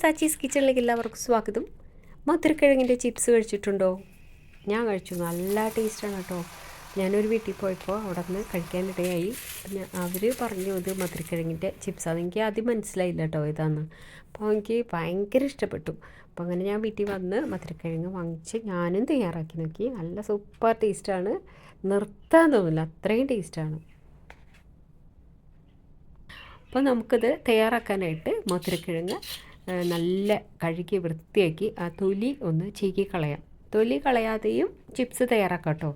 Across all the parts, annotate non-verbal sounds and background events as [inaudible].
സാച്ചീസ് കിച്ചണിലേക്ക് എല്ലാവർക്കും സ്വാഗതം. മധുരക്കിഴങ്ങിന്റെ ചിപ്സ് കഴിച്ചിട്ടുണ്ടോ? ഞാൻ കഴിച്ചു. നല്ല ടേസ്റ്റാണ് കേട്ടോ. ഞാനൊരു വീട്ടിൽ പോയപ്പോൾ അവിടെ നിന്ന് കഴിക്കാനിടയായി പിന്നെ അവർ പറഞ്ഞു ഇത് മധുരക്കിഴങ്ങിന്റെ ചിപ്സാണ് എനിക്ക് ആദ്യം മനസ്സിലായില്ല കേട്ടോ ഇതാന്ന്. അപ്പോൾ എനിക്ക് ഭയങ്കര ഇഷ്ടപ്പെട്ടു. അപ്പോൾ അങ്ങനെ ഞാൻ വീട്ടിൽ വന്ന് മധുരക്കിഴങ്ങ് വാങ്ങിച്ച് ഞാനും തയ്യാറാക്കി നോക്കി. നല്ല സൂപ്പർ ടേസ്റ്റാണ്. നിർത്താൻ തോന്നില്ല. അത്രയും ടേസ്റ്റാണ്. അപ്പോൾ നമുക്കത് തയ്യാറാക്കാനായിട്ട് മധുരക്കിഴങ്ങ് നല്ല കഴുകി വൃത്തിയാക്കി ആ തൊലി ഒന്ന് ചീക്കി കളയാം. തൊലി കളയാതെയും ചിപ്സ് തയ്യാറാക്കാം കേട്ടോ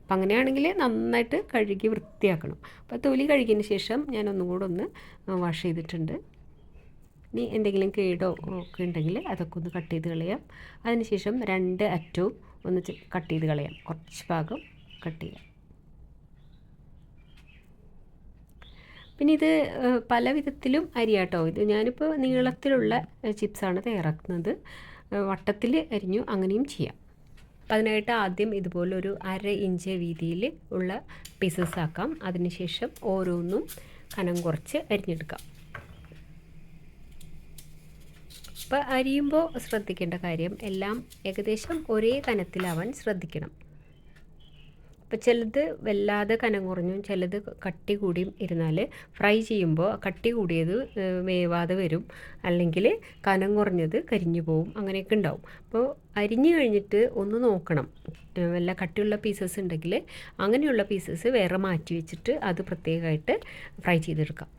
അപ്പം അങ്ങനെയാണെങ്കിൽ നന്നായിട്ട് കഴുകി വൃത്തിയാക്കണം. അപ്പോൾ തൊലി കഴുകിയതിന് ശേഷം ഞാൻ ഒന്നും കൂടെ ഒന്ന് വാഷ് ചെയ്തിട്ടുണ്ട്. ഇനി എന്തെങ്കിലും കേടോ ഒക്കെ ഉണ്ടെങ്കിൽ അതൊക്കെ ഒന്ന് കട്ട് ചെയ്ത് കളയാം. അതിനുശേഷം രണ്ട് അറ്റവും ഒന്ന് കട്ട് ചെയ്ത് കളയാം. കുറച്ച് ഭാഗം കട്ട് ചെയ്യാം. പിന്നെ ഇത് പല വിധത്തിലും അരിയാട്ടോ. ഇത് ഞാനിപ്പോൾ നീളത്തിലുള്ള ചിപ്സാണ് തയ്യാറാക്കുന്നത്. വട്ടത്തിൽ അരിഞ്ഞു അങ്ങനെയും ചെയ്യാം. അപ്പം അതിനായിട്ട് ആദ്യം ഇതുപോലൊരു അര ഇഞ്ച് വീതിയിൽ ഉള്ള പീസസ് ആക്കാം. അതിനുശേഷം ഓരോന്നും കനം കുറച്ച് അരിഞ്ഞെടുക്കാം. അപ്പോൾ അരിയുമ്പോൾ ശ്രദ്ധിക്കേണ്ട കാര്യം എല്ലാം ഏകദേശം ഒരേ കനത്തിലാവാൻ ശ്രദ്ധിക്കണം. ഇപ്പോൾ ചിലത് വല്ലാതെ കനം കുറഞ്ഞും ചിലത് കട്ടി കൂടിയും ഇരുന്നാൽ ഫ്രൈ ചെയ്യുമ്പോൾ കട്ടി കൂടിയത് വേവാതെ വരും. അല്ലെങ്കിൽ കനം കുറഞ്ഞത് കരിഞ്ഞു പോവും. അങ്ങനെയൊക്കെ ഉണ്ടാവും. അപ്പോൾ അരിഞ്ഞു കഴിഞ്ഞിട്ട് ഒന്ന് നോക്കണം. വല്ല കട്ടിയുള്ള പീസസ് ഉണ്ടെങ്കിൽ അങ്ങനെയുള്ള പീസസ് വേറെ മാറ്റി വെച്ചിട്ട് അത് പ്രത്യേകമായിട്ട് ഫ്രൈ ചെയ്തെടുക്കാം.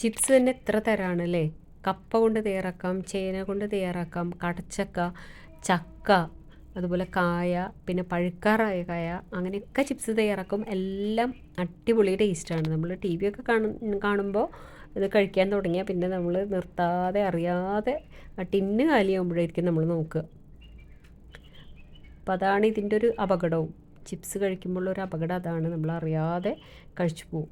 ചിപ്സ് തന്നെ എത്ര തരമാണ് അല്ലേ കപ്പ കൊണ്ട് തയ്യാറാക്കാം ചേന കൊണ്ട് തയ്യാറാക്കാം കടച്ചക്ക ചക്ക അതുപോലെ കായ പിന്നെ പഴുക്കാറായ കായ അങ്ങനെയൊക്കെ ചിപ്സ് തയ്യാറാക്കും. എല്ലാം അടിപൊളി ടേസ്റ്റാണ് നമ്മൾ ടി വി ഒക്കെ കാണും കാണുമ്പോൾ ഇത് കഴിക്കാൻ തുടങ്ങിയാൽ പിന്നെ നമ്മൾ നിർത്താതെ അറിയാതെ ആ ടിന്ന് കാലിയാകുമ്പോഴായിരിക്കും നമ്മൾ നോക്കുക. അപ്പോൾ അതാണ് ഇതിന്റെ ഒരു അപകടവും. ചിപ്സ് കഴിക്കുമ്പോൾ ഒരു അപകടം അതാണ്. നമ്മൾ അറിയാതെ കഴിച്ചു പോകും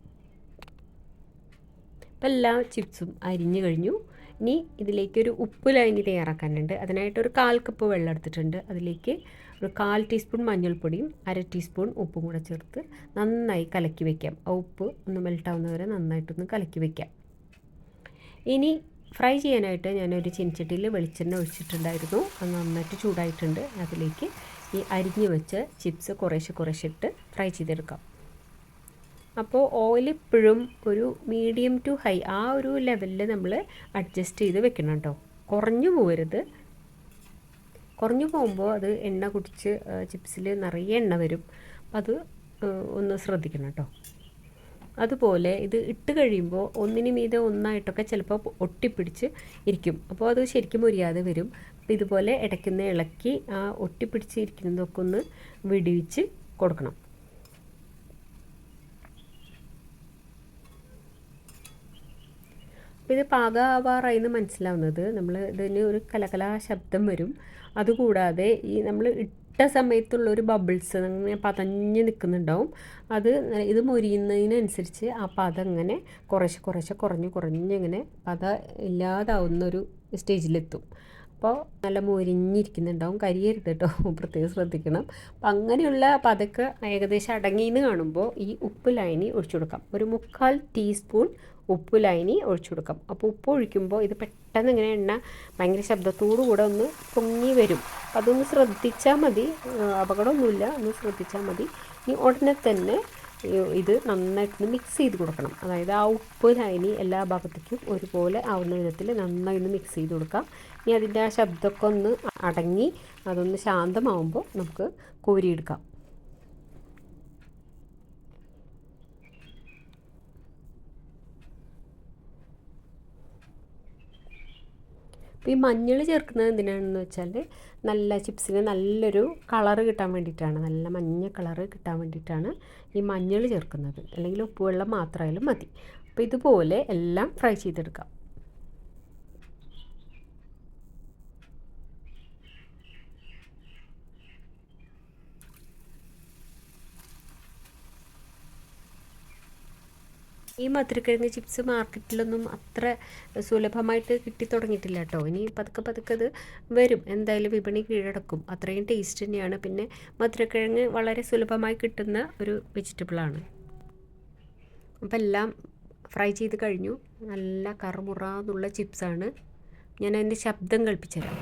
അപ്പോൾ എല്ലാ ചിപ്സും അരിഞ്ഞു കഴിഞ്ഞു. ഇനി ഇതിലേക്കൊരു ഉപ്പ് ലൈനി തയ്യാറാക്കാനുണ്ട് അതിനായിട്ട് ഒരു കാൽ കപ്പ് വെള്ളം എടുത്തിട്ടുണ്ട്. അതിലേക്ക് ഒരു കാൽ ടീസ്പൂൺ മഞ്ഞൾപ്പൊടിയും അര ടീസ്പൂൺ ഉപ്പും കൂടെ ചേർത്ത് നന്നായി കലക്കി വയ്ക്കാം ആ ഉപ്പ് ഒന്ന് മെൽട്ടാവുന്ന വരെ നന്നായിട്ടൊന്ന് കലക്കി വയ്ക്കാം ഇനി ഫ്രൈ ചെയ്യാനായിട്ട് ഞാനൊരു ചിൻചട്ടിയിൽ വെളിച്ചെണ്ണ ഒഴിച്ചിട്ടുണ്ടായിരുന്നു. അത് നന്നായിട്ട് ചൂടായിട്ടുണ്ട്. അതിലേക്ക് ഈ അരിഞ്ഞു വെച്ച ചിപ്സ് കുറേശ്ശെ കുറേശ്ശെ ഇട്ട് ഫ്രൈ ചെയ്തെടുക്കാം. അപ്പോൾ ഓയിൽ ഇപ്പോഴും ഒരു മീഡിയം ടു ഹൈ ആ ഒരു ലെവലിൽ നമ്മൾ അഡ്ജസ്റ്റ് ചെയ്ത് വെക്കണം കേട്ടോ. കുറഞ്ഞു പോകരുത് കുറഞ്ഞു പോകുമ്പോൾ അത് എണ്ണ കുടിച്ച് ചിപ്സിൽ നിറയെ എണ്ണ വരും. അപ്പോൾ അത് ഒന്ന് ശ്രദ്ധിക്കണം കേട്ടോ. അതുപോലെ ഇത് ഇട്ട് കഴിയുമ്പോൾ ഒന്നിന് മീതെ ഒന്നായിട്ടൊക്കെ ചിലപ്പോൾ ഒട്ടിപ്പിടിച്ച് ഇരിക്കും. അപ്പോൾ അത് ശരിക്കും മുരിയാതെ വരും. അപ്പോൾ ഇതുപോലെ ഇടയ്ക്കുന്ന ഇളക്കി ആ ഒട്ടിപ്പിടിച്ച് ഇരിക്കുന്നതൊക്കെ ഒന്ന് വിടിവിച്ച് കൊടുക്കണം. അപ്പോൾ ഇത് പാകമാവാറായി എന്ന് മനസ്സിലാവുന്നത്. നമ്മൾ ഇതിന് ഒരു കലകലാ ശബ്ദം വരും. അതുകൂടാതെ ഈ നമ്മൾ ഇട്ട സമയത്തുള്ള ഒരു ബബിൾസ് അങ്ങനെ പതഞ്ഞ് നിൽക്കുന്നുണ്ടാവും അത് ഇത് മൊരിയുന്നതിനനുസരിച്ച് ആ പത ഇങ്ങനെ കുറേശ്ശെ കുറേശ്ശെ കുറഞ്ഞ് ഇങ്ങനെ പത ഇല്ലാതാവുന്ന ഒരു സ്റ്റേജിലെത്തും. അപ്പോൾ നല്ല മൊരിഞ്ഞിരിക്കുന്നുണ്ടാവും കരിയരുത് കേട്ടോ [laughs] പ്രത്യേകം ശ്രദ്ധിക്കണം. അപ്പം അങ്ങനെയുള്ള പതക്ക് ഏകദേശം അടങ്ങി എന്ന് കാണുമ്പോൾ ഈ ഉപ്പ് ലൈനി ഒഴിച്ചു കൊടുക്കാം. ഒരു മുക്കാൽ ടീസ്പൂൺ ഉപ്പ് ലൈനി ഒഴിച്ചു കൊടുക്കാം. അപ്പോൾ ഉപ്പ് ഒഴിക്കുമ്പോൾ ഇത് പെട്ടെന്ന് ഇങ്ങനെ എണ്ണ ഭയങ്കര ശബ്ദത്തോടു കൂടെ ഒന്ന് പൊങ്ങി വരും. അതൊന്ന് ശ്രദ്ധിച്ചാൽ മതി. അപകടമൊന്നുമില്ല. ഒന്ന് ശ്രദ്ധിച്ചാൽ മതി. ഇനി ഉടനെ തന്നെ ഇത് നന്നായിട്ടൊന്ന് മിക്സ് ചെയ്ത് കൊടുക്കണം. അതായത് ആ ഉപ്പ് ലൈനി എല്ലാ ഭാഗത്തേക്കും ഒരുപോലെ ആവുന്ന വിധത്തിൽ നന്നായി ഒന്ന് മിക്സ് ചെയ്ത് കൊടുക്കാം. ഇനി അതിന്റെ ആ ശബ്ദമൊക്കെ ഒന്ന് അടങ്ങി അതൊന്ന് ശാന്തമാവുമ്പോൾ നമുക്ക് കോരിയെടുക്കാം. അപ്പോൾ ഈ മഞ്ഞൾ ചേർക്കുന്നത് എന്തിനാണെന്ന് വെച്ചാൽ നല്ല ചിപ്സിന് നല്ലൊരു കളറ് കിട്ടാൻ വേണ്ടിയിട്ടാണ്. നല്ല മഞ്ഞ കളറ് കിട്ടാൻ വേണ്ടിയിട്ടാണ് ഈ മഞ്ഞൾ ചേർക്കുന്നത്. അല്ലെങ്കിൽ ഉപ്പുവെള്ളം മാത്രമായാലും മതി. അപ്പോൾ ഇതുപോലെ എല്ലാം ഫ്രൈ ചെയ്തെടുക്കാം. ഈ മധുരക്കിഴങ്ങ് ചിപ്സ് മാർക്കറ്റിലൊന്നും അത്ര സുലഭമായിട്ട് കിട്ടി തുടങ്ങിയിട്ടില്ല കേട്ടോ. ഇനി പതുക്കെ പതുക്കെ അത് വരും. എന്തായാലും വിപണി കീഴടക്കും. അത്രയും ടേസ്റ്റ് തന്നെയാണ്. പിന്നെ മധുരക്കിഴങ്ങ് വളരെ സുലഭമായി കിട്ടുന്ന ഒരു വെജിറ്റബിളാണ് അപ്പം എല്ലാം ഫ്രൈ ചെയ്ത് കഴിഞ്ഞു. നല്ല കറുമുറാന്നുള്ള ചിപ്സാണ് ഞാൻ അതിന്റെ ശബ്ദം കൽപ്പിച്ചു തരാം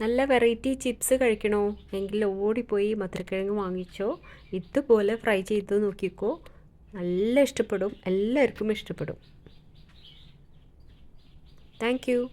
നല്ല വെറൈറ്റി ചിപ്സ് കഴിക്കണോ? എങ്കിൽ ഓടിപ്പോയി മധുരക്കിഴങ്ങ് വാങ്ങിച്ചോ. ഇതുപോലെ ഫ്രൈ ചെയ്ത് നോക്കിക്കോ. നല്ല ഇഷ്ടപ്പെടും. എല്ലാവർക്കും ഇഷ്ടപ്പെടും. താങ്ക്